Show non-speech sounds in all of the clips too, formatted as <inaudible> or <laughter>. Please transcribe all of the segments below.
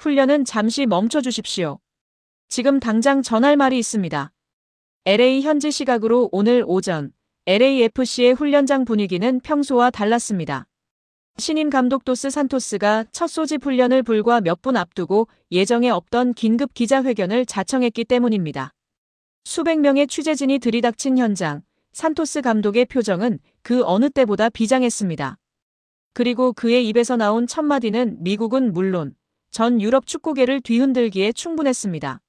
훈련은 잠시 멈춰 주십시오. 지금 당장 전할 말이 있습니다. LA 현지 시각으로 오늘 오전 LAFC의 훈련장 분위기는 평소와 달랐습니다. 신인 감독 도스 산토스가 첫 소집 훈련을 불과 몇 분 앞두고 예정에 없던 긴급 기자회견을 자청했기 때문입니다. 수백 명의 취재진이 들이닥친 현장, 산토스 감독의 표정은 그 어느 때보다 비장했습니다. 그리고 그의 입에서 나온 첫 마디는 미국은 물론 전 유럽 축구계를 뒤흔들기에 충분했습니다.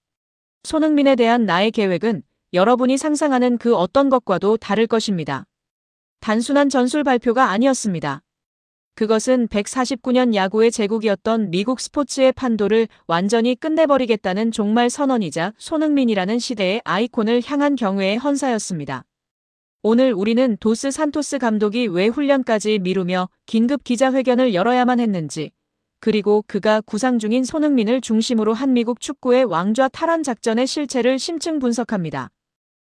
손흥민에 대한 나의 계획은 여러분이 상상하는 그 어떤 것과도 다를 것입니다. 단순한 전술 발표가 아니었습니다. 그것은 149년 야구의 제국이었던 미국 스포츠의 판도를 완전히 끝내버리겠다는 종말 선언이자 손흥민이라는 시대의 아이콘을 향한 경외의 헌사였습니다. 오늘 우리는 도스 산토스 감독이 왜 훈련까지 미루며 긴급 기자회견을 열어야만 했는지, 그리고 그가 구상 중인 손흥민을 중심으로 한 미국 축구의 왕좌 탈환 작전의 실체를 심층 분석합니다.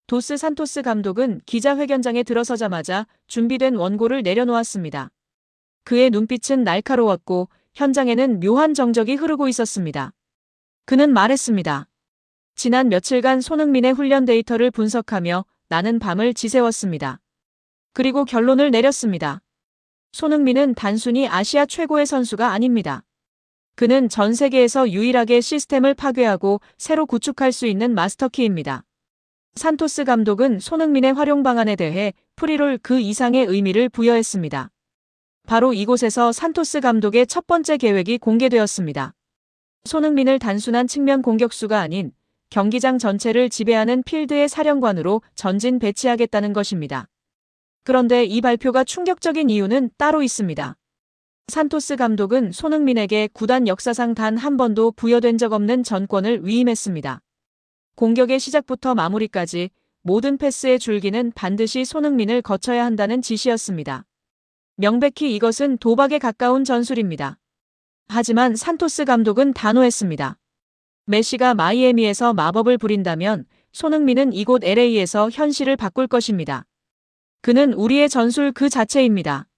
도스 산토스 감독은 기자회견장에 들어서자마자 준비된 원고를 내려놓았습니다. 그의 눈빛은 날카로웠고 현장에는 묘한 정적이 흐르고 있었습니다. 그는 말했습니다. 지난 며칠간 손흥민의 훈련 데이터를 분석하며 나는 밤을 지새웠습니다. 그리고 결론을 내렸습니다. 손흥민은 단순히 아시아 최고의 선수가 아닙니다. 그는 전 세계에서 유일하게 시스템을 파괴하고 새로 구축할 수 있는 마스터키입니다. 산토스 감독은 손흥민의 활용 방안에 대해 프리롤 그 이상의 의미를 부여했습니다. 바로 이곳에서 산토스 감독의 첫 번째 계획이 공개되었습니다. 손흥민을 단순한 측면 공격수가 아닌 경기장 전체를 지배하는 필드의 사령관으로 전진 배치하겠다는 것입니다. 그런데 이 발표가 충격적인 이유는 따로 있습니다. 산토스 감독은 손흥민에게 구단 역사상 단 한 번도 부여된 적 없는 전권을 위임했습니다. 공격의 시작부터 마무리까지 모든 패스의 줄기는 반드시 손흥민을 거쳐야 한다는 지시였습니다. 명백히 이것은 도박에 가까운 전술입니다. 하지만 산토스 감독은 단호했습니다. 메시가 마이애미에서 마법을 부린다면 손흥민은 이곳 LA에서 현실을 바꿀 것입니다. 그는 우리의 전술 그 자체입니다.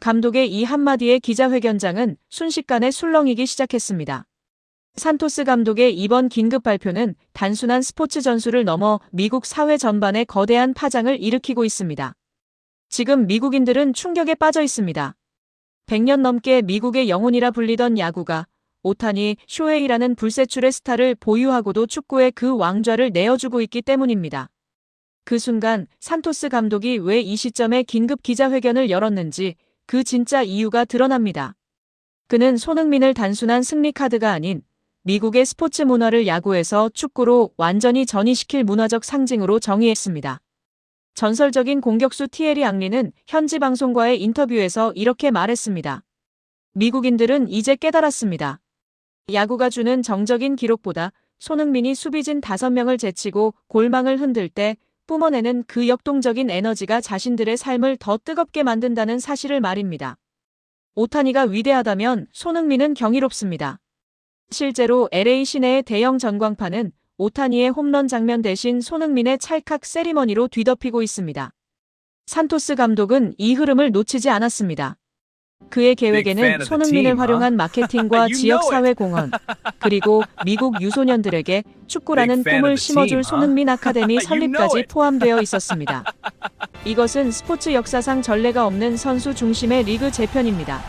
감독의 이 한마디에 기자회견장은 순식간에 술렁이기 시작했습니다. 산토스 감독의 이번 긴급 발표는 단순한 스포츠 전술을 넘어 미국 사회 전반에 거대한 파장을 일으키고 있습니다. 지금 미국인들은 충격에 빠져 있습니다. 100년 넘게 미국의 영혼이라 불리던 야구가 오타니 쇼헤이라는 불세출의 스타를 보유하고도 축구의 그 왕좌를 내어주고 있기 때문입니다. 그 순간 산토스 감독이 왜 이 시점에 긴급 기자회견을 열었는지 그 진짜 이유가 드러납니다. 그는 손흥민을 단순한 승리 카드가 아닌 미국의 스포츠 문화를 야구에서 축구로 완전히 전이시킬 문화적 상징으로 정의했습니다. 전설적인 공격수 티에리 앙리는 현지 방송과의 인터뷰에서 이렇게 말했습니다. 미국인들은 이제 깨달았습니다. 야구가 주는 정적인 기록보다 손흥민이 수비진 5명을 제치고 골망을 흔들 때 뿜어내는 그 역동적인 에너지가 자신들의 삶을 더 뜨겁게 만든다는 사실을 말입니다. 오타니가 위대하다면 손흥민은 경이롭습니다. 실제로 LA 시내의 대형 전광판은 오타니의 홈런 장면 대신 손흥민의 찰칵 세리머니로 뒤덮이고 있습니다. 산토스 감독은 이 흐름을 놓치지 않았습니다. 그의 계획에는 손흥민을 활용한 마케팅과 <laughs> 지역사회 공헌, 그리고 미국 유소년들에게 축구라는 꿈을 심어줄 손흥민 아카데미 <laughs> 설립까지 포함되어 <laughs> 있었습니다. 이것은 스포츠 역사상 전례가 없는 선수 중심의 리그 재편입니다.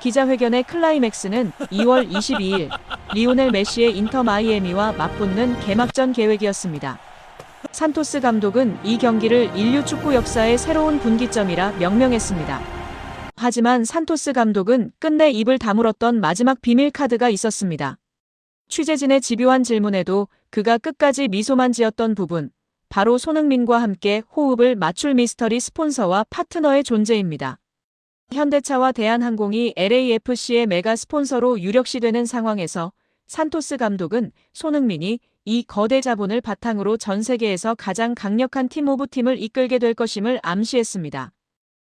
기자회견의 클라이맥스는 2월 22일 리오넬 메시의 인터 마이애미와 맞붙는 개막전 계획이었습니다. 산토스 감독은 이 경기를 인류 축구 역사의 새로운 분기점이라 명명했습니다. 하지만 산토스 감독은 끝내 입을 다물었던 마지막 비밀 카드가 있었습니다. 취재진의 집요한 질문에도 그가 끝까지 미소만 지었던 부분, 바로 손흥민과 함께 호흡을 맞출 미스터리 스폰서와 파트너의 존재입니다. 현대차와 대한항공이 LAFC의 메가 스폰서로 유력시되는 상황에서 산토스 감독은 손흥민이 이 거대 자본을 바탕으로 전 세계에서 가장 강력한 팀 오브 팀을 이끌게 될 것임을 암시했습니다.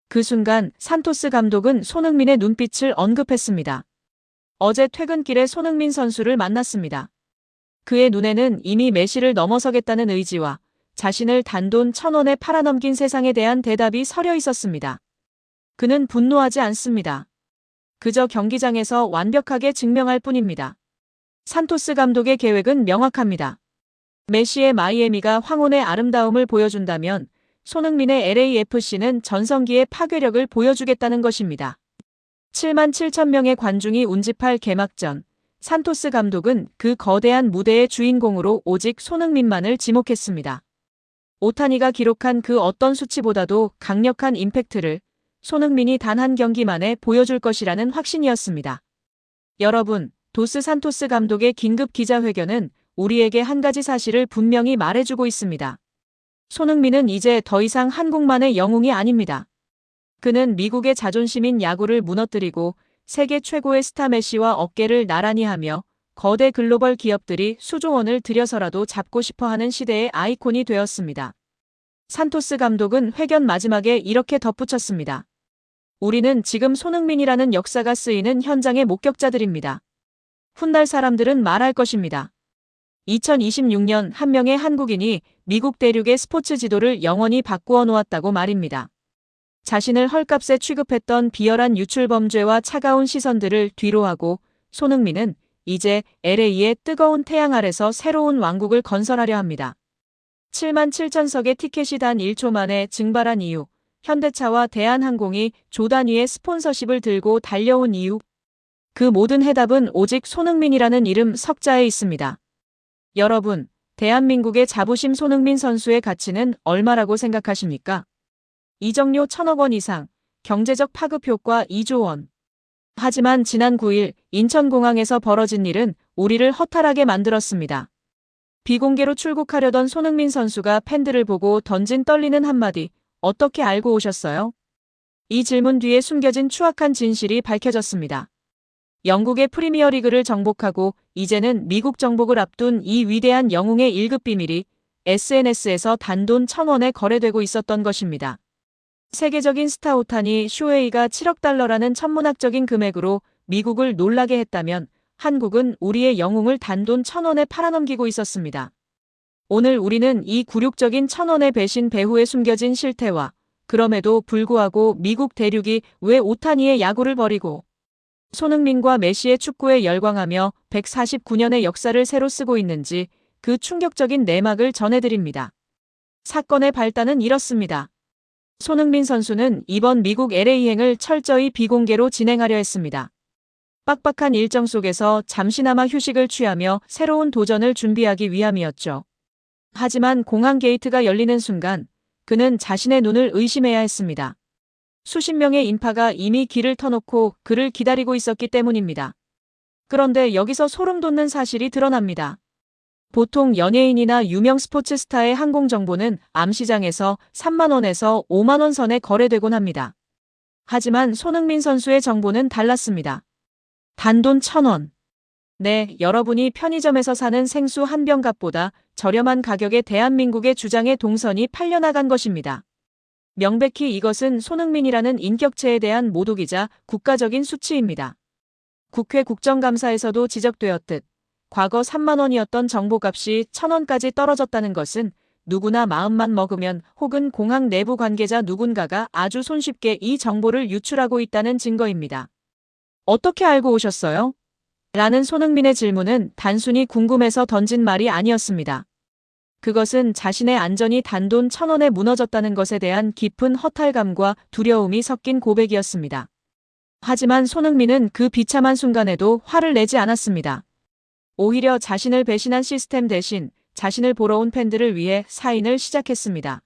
그 순간 산토스 감독은 손흥민의 눈빛을 언급했습니다. 어제 퇴근길에 손흥민 선수를 만났습니다. 그의 눈에는 이미 메시를 넘어서겠다는 의지와 자신을 단돈 천 원에 팔아넘긴 세상에 대한 대답이 서려 있었습니다. 그는 분노하지 않습니다. 그저 경기장에서 완벽하게 증명할 뿐입니다. 산토스 감독의 계획은 명확합니다. 메시의 마이애미가 황혼의 아름다움을 보여준다면 손흥민의 LAFC는 전성기의 파괴력을 보여주겠다는 것입니다. 7만 7천 명의 관중이 운집할 개막전. 산토스 감독은 그 거대한 무대의 주인공으로 오직 손흥민만을 지목했습니다. 오타니가 기록한 그 어떤 수치보다도 강력한 임팩트를 손흥민이 단 한 경기 만에 보여줄 것이라는 확신이었습니다. 여러분, 도스 산토스 감독의 긴급 기자회견은 우리에게 한 가지 사실을 분명히 말해주고 있습니다. 손흥민은 이제 더 이상 한국만의 영웅이 아닙니다. 그는 미국의 자존심인 야구를 무너뜨리고 세계 최고의 스타 메시와 어깨를 나란히 하며 거대 글로벌 기업들이 수조 원을 들여서라도 잡고 싶어 하는 시대의 아이콘이 되었습니다. 산토스 감독은 회견 마지막에 이렇게 덧붙였습니다. 우리는 지금 손흥민이라는 역사가 쓰이는 현장의 목격자들입니다. 훗날 사람들은 말할 것입니다. 2026년 한 명의 한국인이 미국 대륙의 스포츠 지도를 영원히 바꾸어 놓았다고 말입니다. 자신을 헐값에 취급했던 비열한 유출 범죄와 차가운 시선들을 뒤로하고 손흥민은 이제 LA의 뜨거운 태양 아래서 새로운 왕국을 건설하려 합니다. 7만 7천석의 티켓이 단 1초 만에 증발한 이유, 현대차와 대한항공이 조 단 위의 스폰서십을 들고 달려온 이유, 그 모든 해답은 오직 손흥민이라는 이름 석자에 있습니다. 여러분, 대한민국의 자부심 손흥민 선수의 가치는 얼마라고 생각하십니까? 이정료 1천억 원 이상, 경제적 파급 효과 2조 원. 하지만 지난 9일 인천공항에서 벌어진 일은 우리를 허탈하게 만들었습니다. 비공개로 출국하려던 손흥민 선수가 팬들을 보고 던진 떨리는 한마디, 어떻게 알고 오셨어요? 이 질문 뒤에 숨겨진 추악한 진실이 밝혀졌습니다. 영국의 프리미어리그를 정복하고 이제는 미국 정복을 앞둔 이 위대한 영웅의 1급 비밀이 SNS에서 단돈 1000원에 거래되고 있었던 것입니다. 세계적인 스타 오타니 쇼웨이가 7억 달러라는 천문학적인 금액으로 미국을 놀라게 했다면 한국은 우리의 영웅을 단돈 1000원에 팔아넘기고 있었습니다. 오늘 우리는 이 굴욕적인 천원의 배신 배후에 숨겨진 실태와 그럼에도 불구하고 미국 대륙이 왜 오타니의 야구를 버리고 손흥민과 메시의 축구에 열광하며 149년의 역사를 새로 쓰고 있는지 그 충격적인 내막을 전해드립니다. 사건의 발단은 이렇습니다. 손흥민 선수는 이번 미국 LA행을 철저히 비공개로 진행하려 했습니다. 빡빡한 일정 속에서 잠시나마 휴식을 취하며 새로운 도전을 준비하기 위함이었죠. 하지만 공항 게이트가 열리는 순간 그는 자신의 눈을 의심해야 했습니다. 수십 명의 인파가 이미 길을 터놓고 그를 기다리고 있었기 때문입니다. 그런데 여기서 소름 돋는 사실이 드러납니다. 보통 연예인이나 유명 스포츠 스타의 항공 정보는 암시장에서 3만원에서 5만원 선에 거래되곤 합니다. 하지만 손흥민 선수의 정보는 달랐습니다. 단돈 1000원. 네, 여러분이 편의점에서 사는 생수 한 병값보다 저렴한 가격에 대한민국의 주장의 동선이 팔려나간 것입니다. 명백히 이것은 손흥민이라는 인격체에 대한 모독이자 국가적인 수치입니다. 국회 국정감사에서도 지적되었듯 과거 3만 원이었던 정보값이 1천 원까지 떨어졌다는 것은 누구나 마음만 먹으면 혹은 공항 내부 관계자 누군가가 아주 손쉽게 이 정보를 유출하고 있다는 증거입니다. 어떻게 알고 오셨어요? 라는 손흥민의 질문은 단순히 궁금해서 던진 말이 아니었습니다. 그것은 자신의 안전이 단돈 천 원에 무너졌다는 것에 대한 깊은 허탈감과 두려움이 섞인 고백이었습니다. 하지만 손흥민은 그 비참한 순간에도 화를 내지 않았습니다. 오히려 자신을 배신한 시스템 대신 자신을 보러 온 팬들을 위해 사인을 시작했습니다.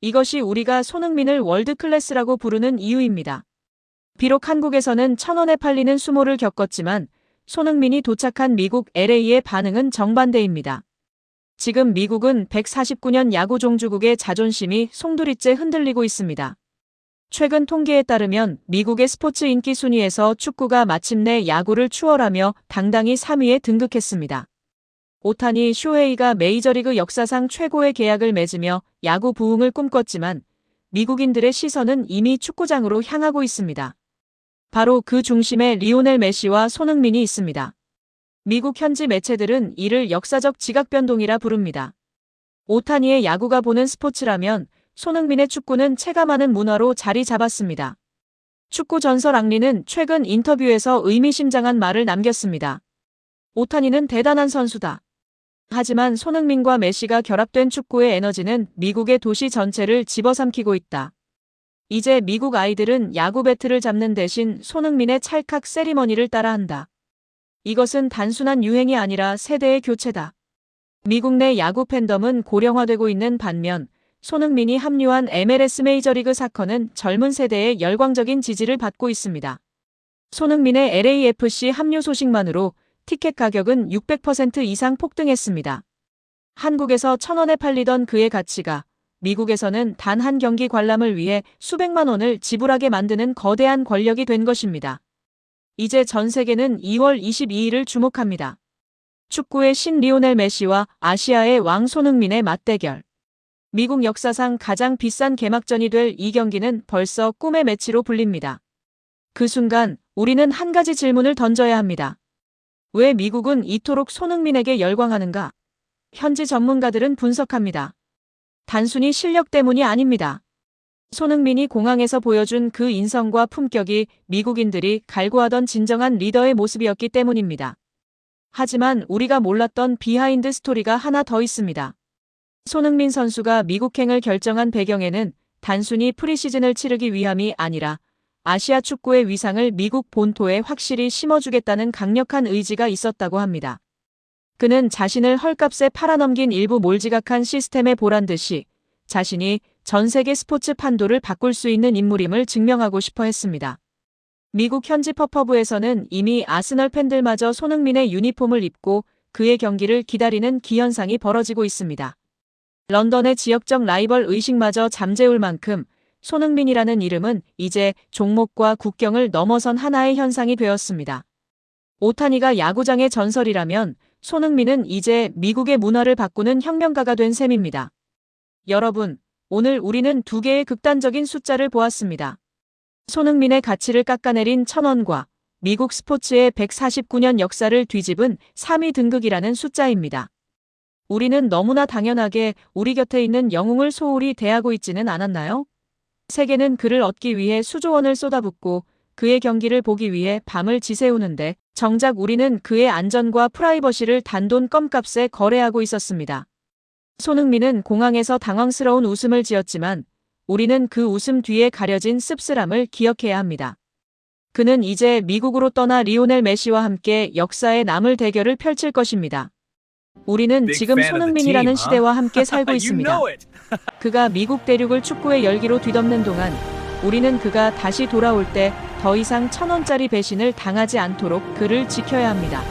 이것이 우리가 손흥민을 월드클래스라고 부르는 이유입니다. 비록 한국에서는 천 원에 팔리는 수모를 겪었지만 손흥민이 도착한 미국 LA의 반응은 정반대입니다. 지금 미국은 149년 야구 종주국의 자존심이 송두리째 흔들리고 있습니다. 최근 통계에 따르면 미국의 스포츠 인기 순위에서 축구가 마침내 야구를 추월하며 당당히 3위에 등극했습니다. 오타니 쇼헤이가 메이저리그 역사상 최고의 계약을 맺으며 야구 부흥을 꿈꿨지만 미국인들의 시선은 이미 축구장으로 향하고 있습니다. 바로 그 중심에 리오넬 메시와 손흥민이 있습니다. 미국 현지 매체들은 이를 역사적 지각 변동이라 부릅니다. 오타니의 야구가 보는 스포츠라면 손흥민의 축구는 체감하는 문화로 자리 잡았습니다. 축구 전설 앙리는 최근 인터뷰에서 의미심장한 말을 남겼습니다. 오타니는 대단한 선수다. 하지만 손흥민과 메시가 결합된 축구의 에너지는 미국의 도시 전체를 집어삼키고 있다. 이제 미국 아이들은 야구 배트를 잡는 대신 손흥민의 찰칵 세리머니를 따라한다. 이것은 단순한 유행이 아니라 세대의 교체다. 미국 내 야구 팬덤은 고령화되고 있는 반면 손흥민이 합류한 MLS 메이저리그 사커는 젊은 세대의 열광적인 지지를 받고 있습니다. 손흥민의 LAFC 합류 소식만으로 티켓 가격은 600% 이상 폭등했습니다. 한국에서 천원에 팔리던 그의 가치가 미국에서는 단 한 경기 관람을 위해 수백만 원을 지불하게 만드는 거대한 권력이 된 것입니다. 이제 전 세계는 2월 22일을 주목합니다. 축구의 신 리오넬 메시와 아시아의 왕 손흥민의 맞대결. 미국 역사상 가장 비싼 개막전이 될 이 경기는 벌써 꿈의 매치로 불립니다. 그 순간 우리는 한 가지 질문을 던져야 합니다. 왜 미국은 이토록 손흥민에게 열광하는가? 현지 전문가들은 분석합니다. 단순히 실력 때문이 아닙니다. 손흥민이 공항에서 보여준 그 인성과 품격이 미국인들이 갈구하던 진정한 리더의 모습이었기 때문입니다. 하지만 우리가 몰랐던 비하인드 스토리가 하나 더 있습니다. 손흥민 선수가 미국행을 결정한 배경에는 단순히 프리시즌을 치르기 위함이 아니라 아시아 축구의 위상을 미국 본토에 확실히 심어주겠다는 강력한 의지가 있었다고 합니다. 그는 자신을 헐값에 팔아넘긴 일부 몰지각한 시스템에 보란 듯이 자신이 전 세계 스포츠 판도를 바꿀 수 있는 인물임을 증명하고 싶어 했습니다. 미국 현지 퍼퍼브에서는 이미 아스널 팬들마저 손흥민의 유니폼을 입고 그의 경기를 기다리는 기현상이 벌어지고 있습니다. 런던의 지역적 라이벌 의식마저 잠재울 만큼 손흥민이라는 이름은 이제 종목과 국경을 넘어선 하나의 현상이 되었습니다. 오타니가 야구장의 전설이라면 손흥민은 이제 미국의 문화를 바꾸는 혁명가가 된 셈입니다. 여러분, 오늘 우리는 두 개의 극단적인 숫자를 보았습니다. 손흥민의 가치를 깎아내린 천원과 미국 스포츠의 149년 역사를 뒤집은 3위 등극이라는 숫자입니다. 우리는 너무나 당연하게 우리 곁에 있는 영웅을 소홀히 대하고 있지는 않았나요? 세계는 그를 얻기 위해 수조 원을 쏟아붓고 그의 경기를 보기 위해 밤을 지새우는데 정작 우리는 그의 안전과 프라이버시를 단돈 껌값에 거래하고 있었습니다. 손흥민은 공항에서 당황스러운 웃음을 지었지만 우리는 그 웃음 뒤에 가려진 씁쓸함을 기억해야 합니다. 그는 이제 미국으로 떠나 리오넬 메시와 함께 역사에 남을 대결을 펼칠 것입니다. 우리는 지금 손흥민이라는? 시대와 함께 살고 <laughs> 있습니다. <laughs> 그가 미국 대륙을 축구의 열기로 뒤덮는 동안 우리는 그가 다시 돌아올 때 더 이상 천 원짜리 배신을 당하지 않도록 그를 지켜야 합니다.